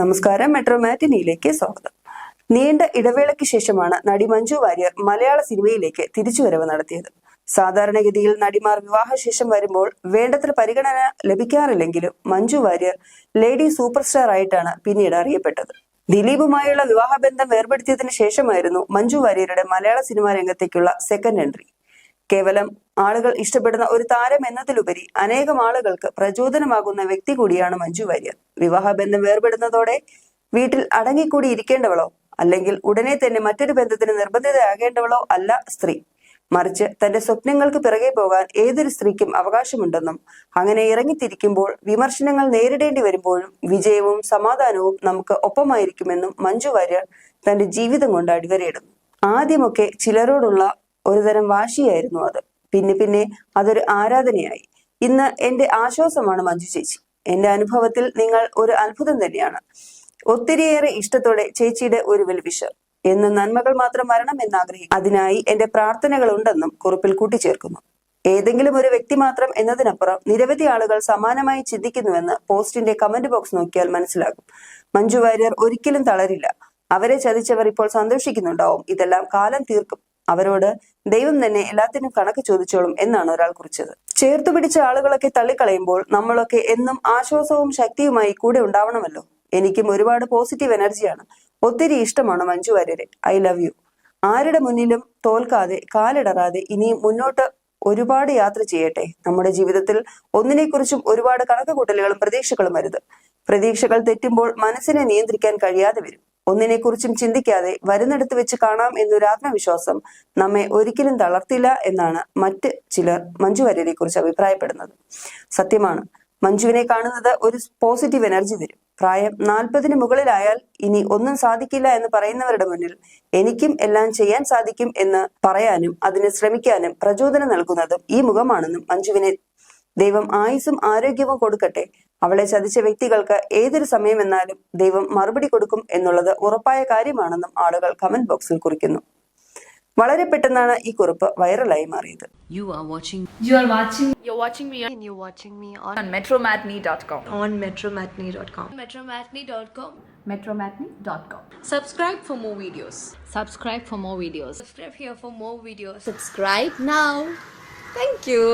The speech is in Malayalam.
നമസ്കാരം. മെട്രോ മാറ്റിനിയിലേക്ക് സ്വാഗതം. നീണ്ട ഇടവേളയ്ക്ക് ശേഷമാണ് നടി മഞ്ജു വാര്യർ മലയാള സിനിമയിലേക്ക് തിരിച്ചുവരവ് നടത്തിയത്. സാധാരണഗതിയിൽ നടിമാർ വിവാഹശേഷം വരുമ്പോൾ വേണ്ടത്ര പരിഗണന ലഭിക്കാറില്ലെങ്കിലും Manju Warrier lady super star ആയിട്ടാണ് പിന്നീട് അറിയപ്പെട്ടത്. ദിലീപുമായുള്ള വിവാഹബന്ധം വേർപെടുത്തിയതിനു ശേഷമായിരുന്നു മഞ്ജു വാര്യരുടെ മലയാള സിനിമാ രംഗത്തേക്കുള്ള സെക്കൻഡ് എൻട്രി കേവലം ആളുകൾ ഇഷ്ടപ്പെടുന്ന ഒരു താരം എന്നതിലുപരി അനേകം ആളുകൾക്ക് പ്രചോദനമാകുന്ന വ്യക്തി കൂടിയാണ് മഞ്ജു വാര്യർ. വിവാഹബന്ധം വേർപെടുന്നതോടെ വീട്ടിൽ അടങ്ങിക്കൂടി ഇരിക്കേണ്ടവളോ അല്ലെങ്കിൽ ഉടനെ തന്നെ മറ്റൊരു ബന്ധത്തിന് നിർബന്ധിതയാകേണ്ടവളോ അല്ല സ്ത്രീ. മറിച്ച് തന്റെ സ്വപ്നങ്ങൾക്ക് പിറകെ പോകാൻ ഏതൊരു സ്ത്രീക്കും അവകാശമുണ്ടെന്നും അങ്ങനെ ഇറങ്ങിത്തിരിക്കുമ്പോൾ വിമർശനങ്ങൾ നേരിടേണ്ടി വരുമ്പോഴും വിജയവും സമാധാനവും നമുക്ക് ഒപ്പമായിരിക്കുമെന്നും മഞ്ജു വാര്യർ തന്റെ ജീവിതം കൊണ്ട് അടിവരയിടുന്നു. ആദ്യമൊക്കെ ചിലരോടുള്ള ഒരുതരം വാശിയായിരുന്നു അത്. പിന്നെ പിന്നെ അതൊരു ആരാധനയായി. ഇന്ന് എന്റെ ആശ്വാസമാണ് മഞ്ജു ചേച്ചി. എന്റെ അനുഭവത്തിൽ നിങ്ങൾ ഒരു അത്ഭുതം തന്നെയാണ്. ഒത്തിരിയേറെ ഇഷ്ടത്തോടെ ചേച്ചിയുടെ ഒരു വെൽവിഷർ. എന്ന് നന്മകൾ മാത്രം വരണം എന്നാഗ്രഹിക്കും അതിനായി എന്റെ പ്രാർത്ഥനകൾ ഉണ്ടെന്നും കുറിപ്പിൽ കൂട്ടിച്ചേർക്കുന്നു. ഏതെങ്കിലും ഒരു വ്യക്തി മാത്രം എന്നതിനപ്പുറം നിരവധി ആളുകൾ സമാനമായി ചിന്തിക്കുന്നുവെന്ന് പോസ്റ്റിന്റെ കമന്റ് ബോക്സ് നോക്കിയാൽ മനസ്സിലാകും. മഞ്ജു വാര്യർ ഒരിക്കലും തളരില്ല. അവരെ ചതിച്ചവർ ഇപ്പോൾ സന്തോഷിക്കുന്നുണ്ടാവും. ഇതെല്ലാം കാലം തീർക്കും. അവരോട് ദൈവം തന്നെ എല്ലാത്തിനും കണക്ക് ചോദിച്ചോളും എന്നാണ് ഒരാൾ കുറിച്ചത്. ചേർത്തു പിടിച്ച ആളുകളൊക്കെ തള്ളിക്കളയുമ്പോൾ നമ്മളൊക്കെ എന്നും ആശ്വാസവും ശക്തിയുമായി കൂടെ ഉണ്ടാവണമല്ലോ. എനിക്കും ഒരുപാട് പോസിറ്റീവ് എനർജിയാണ് ഒത്തിരി ഇഷ്ടമാണ് മഞ്ജു വാര്യരെ. ഐ ലവ് യു ആരുടെ മുന്നിലും തോൽക്കാതെ കാലിടറാതെ ഇനി മുന്നോട്ട് ഒരുപാട് യാത്ര ചെയ്യട്ടെ. നമ്മുടെ ജീവിതത്തിൽ ഒന്നിനെക്കുറിച്ചും ഒരുപാട് കണക്കുകൂട്ടലുകളും പ്രതീക്ഷകളും വരുത് പ്രതീക്ഷകൾ തെറ്റുമ്പോൾ മനസ്സിനെ നിയന്ത്രിക്കാൻ കഴിയാതെ വരും. ഒന്നിനെക്കുറിച്ചും ചിന്തിക്കാതെ വരുന്നിടത്ത് വെച്ച് കാണാം എന്നൊരു ആത്മവിശ്വാസം നമ്മെ ഒരിക്കലും തളർത്തില്ല എന്നാണ് മറ്റ് ചിലർ മഞ്ജു വാര്യരെ കുറിച്ച് അഭിപ്രായപ്പെടുന്നത്. സത്യമാണ് മഞ്ജുവിനെ കാണുന്നത് ഒരു പോസിറ്റീവ് എനർജി തരും പ്രായം നാൽപ്പതിന് മുകളിലായാൽ ഇനി ഒന്നും സാധിക്കില്ല എന്ന് പറയുന്നവരുടെ മുന്നിൽ എനിക്കും എല്ലാം ചെയ്യാൻ സാധിക്കും എന്ന് പറയാനും അതിന് ശ്രമിക്കാനും പ്രചോദനം നൽകുന്നതും ഈ മുഖമാണെന്നും മഞ്ജുവിനെ ദൈവം ആയുസും ആരോഗ്യവും കൊടുക്കട്ടെ അവളെ ചതിച്ച വ്യക്തികൾക്ക് ഏതൊരു സമയമെന്നാലും ദൈവം മറുപടി കൊടുക്കും എന്നുള്ളത് ഉറപ്പായ കാര്യമാണെന്നും ആളുകൾ കമന്റ് ബോക്സിൽ കുറിക്കുന്നു വളരെ പെട്ടെന്നാണ് ഈ കുറിപ്പ് വൈറലായി മാറിയത് You are watching You are watching You're watching me on, and you're watching me on, on metromatney.com. on metromatney.com. metromatney.com. metromatney.com. Subscribe for more videos. subscribe for more videos. Subscribe here for more videos. Subscribe now. Thank you.